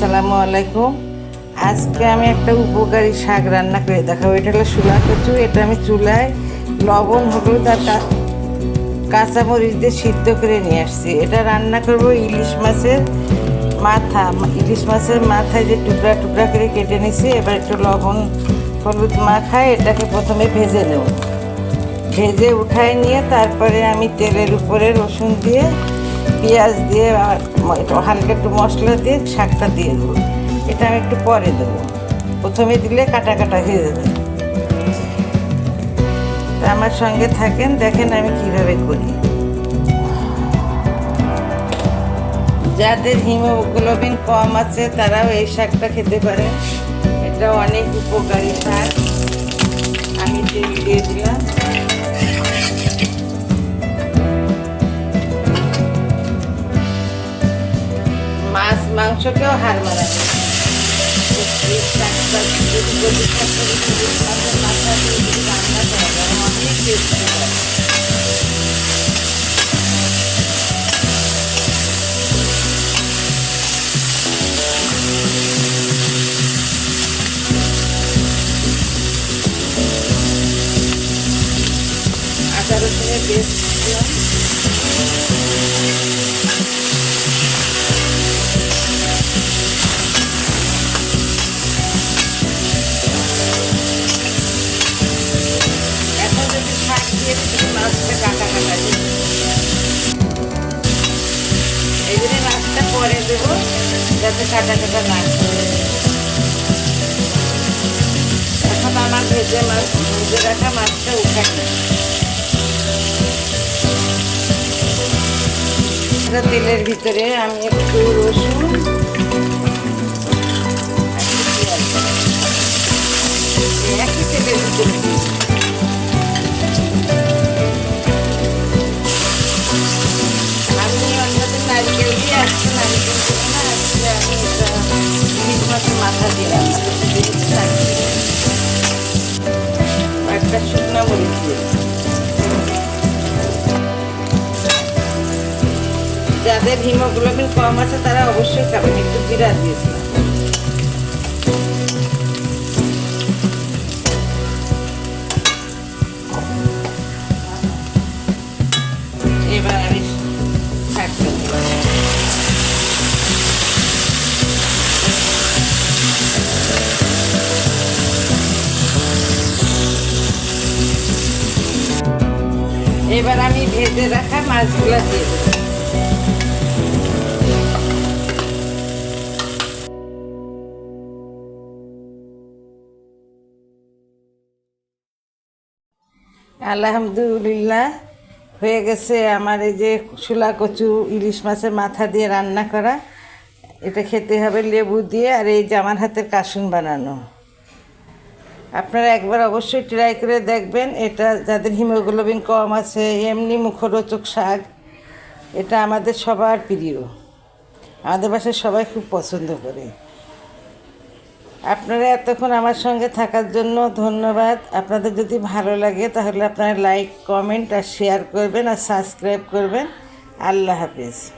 আসসালামু আলাইকুম। আজকে আমি একটা উপকারী শাক রান্না করে দেখাবো। এটা হলো শুলা কচু, এটা আমি চুলায় লবণ, হলুদ আর কাঁচামরিচ দিয়ে সিদ্ধ করে নিয়ে আসছি। এটা রান্না করব ইলিশ মাছের মাথা। ইলিশ মাছের মাথায় যে টুকরা টুকরা করে কেটে নিছি, এবার একটু লবণ, হলুদ মাখায় এটাকে প্রথমে ভেজে নেব। ভেজে উঠায় নিয়ে তারপরে আমি তেলের উপরে রসুন দিয়ে পেঁয়াজ দিয়ে আর একটু হালকা একটু মশলা দিয়ে শাকটা দিয়ে দেবো। এটা আমি একটু পরে দেবো। প্রথমে দিলে কাটা কাটা হয়ে যাবে। আমার সঙ্গে থাকেন, দেখেন আমি কীভাবে করি। যাদের হিমোগ্লোবিন কম আছে, তারাও এই শাকটা খেতে পারে। এটা অনেক উপকারী শাক। আমি দিয়ে দিলাম। মাথা দিয়ে যদি রান্না রসুনের পেস্ট দিলাম। পরে দেবো যাতে কাটা কাটা না। এখন আমার ভেজে মাছ ভেজে রাখা মাছটা উঠাই তেলের ভিতরে আমি একটু রসুন মাছের মাথা দিয়ে। একটা শুকনো মরিচ যাদের হিমোগ্লোবিন কম আছে, তারা অবশ্যই খাবেন একটু জিরা দিয়েছিলাম এবার আমি ভেজে রাখা মাছগুলা দিয়ে দেবো। আলহামদুলিল্লাহ, হয়ে গেছে আমার এই যে শুলা কচু ইলিশ মাছের মাথা দিয়ে রান্না করা। এটা খেতে হবে লেবু দিয়ে আর এই যে আমার হাতের কাসুন বানানো। আপনারা একবার অবশ্যই ট্রাই করে দেখবেন। এটা যাদের হিমোগ্লোবিন কম আছে, এমনি মুখরোচক শাক, এটা আমাদের সবার প্রিয়। আমাদের বাসায় সবাই খুব পছন্দ করে। আপনারা এতক্ষণ আমার সঙ্গে থাকার জন্য ধন্যবাদ। আপনাদের যদি ভালো লাগে তাহলে আপনারা লাইক কমেন্ট আর শেয়ার করবেন আর সাবস্ক্রাইব করবেন। আল্লাহ হাফিজ।